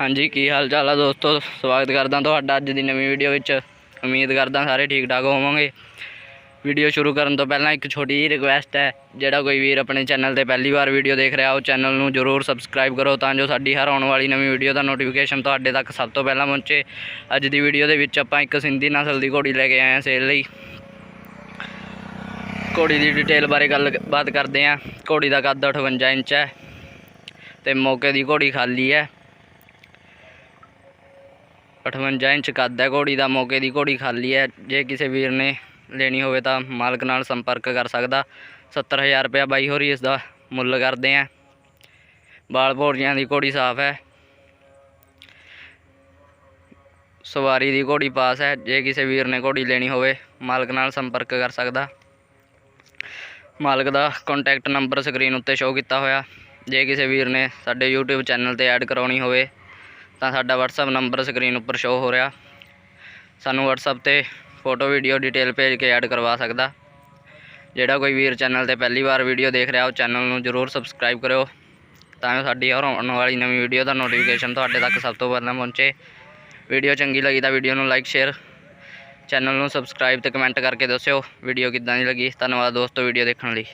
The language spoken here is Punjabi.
ਹਾਂਜੀ, ਕੀ ਹਾਲ ਚਾਲ ਆ ਦੋਸਤੋ? ਸਵਾਗਤ ਕਰਦਾ ਤੁਹਾਡਾ ਅੱਜ ਦੀ ਨਵੀਂ ਵੀਡੀਓ ਵਿੱਚ। ਉਮੀਦ ਕਰਦਾ ਸਾਰੇ ਠੀਕ ਠਾਕ ਹੋਵੋਗੇ। ਵੀਡੀਓ ਸ਼ੁਰੂ ਕਰਨ ਤੋਂ ਪਹਿਲਾਂ ਇੱਕ ਛੋਟੀ ਜਿਹੀ ਰਿਕੁਐਸਟ ਹੈ, ਜਿਹੜਾ ਕੋਈ ਵੀਰ ਆਪਣੇ ਚੈਨਲ ਤੇ ਪਹਿਲੀ ਵਾਰ ਵੀਡੀਓ ਦੇਖ ਰਿਹਾ, ਉਹ ਚੈਨਲ ਨੂੰ ਜਰੂਰ ਸਬਸਕ੍ਰਾਈਬ ਕਰੋ ਤਾਂ ਜੋ ਸਾਡੀ ਹਰ ਆਉਣ ਵਾਲੀ ਨਵੀਂ ਵੀਡੀਓ ਦਾ ਨੋਟੀਫਿਕੇਸ਼ਨ ਤੁਹਾਡੇ ਤੱਕ ਸਭ ਤੋਂ ਪਹਿਲਾਂ ਪਹੁੰਚੇ। ਅੱਜ ਦੀ ਵੀਡੀਓ ਦੇ ਵਿੱਚ ਆਪਾਂ ਇੱਕ ਸਿੰਧੀ ਨਸਲ ਦੀ ਘੋੜੀ ਲੈ ਕੇ ਆਏ ਹਾਂ ਸੇਲ ਲਈ। ਘੋੜੀ ਦੀ ਡਿਟੇਲ ਬਾਰੇ ਗੱਲਬਾਤ ਕਰਦੇ ਹਾਂ। ਘੋੜੀ ਦਾ ਕੱਦ 58 ਇੰਚ ਹੈ ਤੇ ਮੌਕੇ ਦੀ ਘੋੜੀ ਖਾਲੀ ਹੈ। 58 ਇੰਚ ਕੱਦ ਹੈ, ਘੋੜੀ ਦਾ ਮੌਕੇ ਦੀ ਘੋੜੀ ਖਾਲੀ ਹੈ। ਜੇ ਕਿਸੇ ਵੀਰ ਨੇ ਲੈਣੀ ਹੋਵੇ ਤਾਂ ਮਾਲਕ ਨਾਲ ਸੰਪਰਕ ਕਰ ਸਕਦਾ। 70000 ਰੁਪਇਆ ਬਾਈ ਹੋਰੀ ਇਸ ਦਾ ਮੁੱਲ ਕਰਦੇ ਆ। ਬਾਲ ਭੋਰੀਆਂ ਦੀ ਘੋੜੀ ਸਾਫ਼ ਹੈ। ਸਵਾਰੀ ਦੀ ਘੋੜੀ ਪਾਸ ਹੈ। ਜੇ ਕਿਸੇ ਵੀਰ ਨੇ ਘੋੜੀ ਲੈਣੀ ਹੋਵੇ, ਮਾਲਕ ਨਾਲ ਸੰਪਰਕ ਕਰ ਸਕਦਾ। ਮਾਲਕ ਦਾ ਕੰਟੈਕਟ ਨੰਬਰ ਸਕਰੀਨ ਉੱਤੇ ਸ਼ੋਅ ਕੀਤਾ ਹੋਇਆ। ਜੇ ਕਿਸੇ ਵੀਰ ਨੇ ਸਾਡੇ YouTube ਚੈਨਲ ਤੇ ਐਡ ਕਰਾਉਣੀ ਹੋਵੇ ਤਾਂ ਸਾਡਾ WhatsApp ਨੰਬਰ ਸਕਰੀਨ ਉੱਪਰ ਸ਼ੋਅ ਹੋ ਰਿਹਾ। ਸਾਨੂੰ WhatsApp ਤੇ ਫੋਟੋ ਵੀਡੀਓ ਡਿਟੇਲ ਭੇਜ ਕੇ ਐਡ ਕਰਵਾ ਸਕਦਾ। ਜਿਹੜਾ ਕੋਈ ਵੀਰ ਚੈਨਲ ਤੇ ਪਹਿਲੀ ਵਾਰ ਵੀਡੀਓ ਦੇਖ ਰਿਹਾ, ਉਹ ਚੈਨਲ ਨੂੰ ਜਰੂਰ ਸਬਸਕ੍ਰਾਈਬ ਕਰਿਓ। ਤਾਂ ਜੋ ਸਾਡੀ ਹਰ ਆਉਣ ਵਾਲੀ ਨਵੀਂ ਵੀਡੀਓ ਦਾ ਨੋਟੀਫਿਕੇਸ਼ਨ ਤੁਹਾਡੇ ਤੱਕ ਸਭ ਤੋਂ ਪਹਿਲਾਂ ਪਹੁੰਚੇ। ਵੀਡੀਓ ਚੰਗੀ ਲੱਗੀ ਤਾਂ ਵੀਡੀਓ ਨੂੰ ਲਾਈਕ ਸ਼ੇਅਰ ਚੈਨਲ ਨੂੰ ਸਬਸਕ੍ਰਾਈਬ ਤੇ ਕਮੈਂਟ ਕਰਕੇ ਦੱਸਿਓ। ਵੀਡੀਓ ਕਿੱਦਾਂ ਦੀ ਲੱਗੀ? ਧੰਨਵਾਦ ਦੋਸਤੋ ਵੀਡੀਓ ਦੇਖਣ ਲਈ।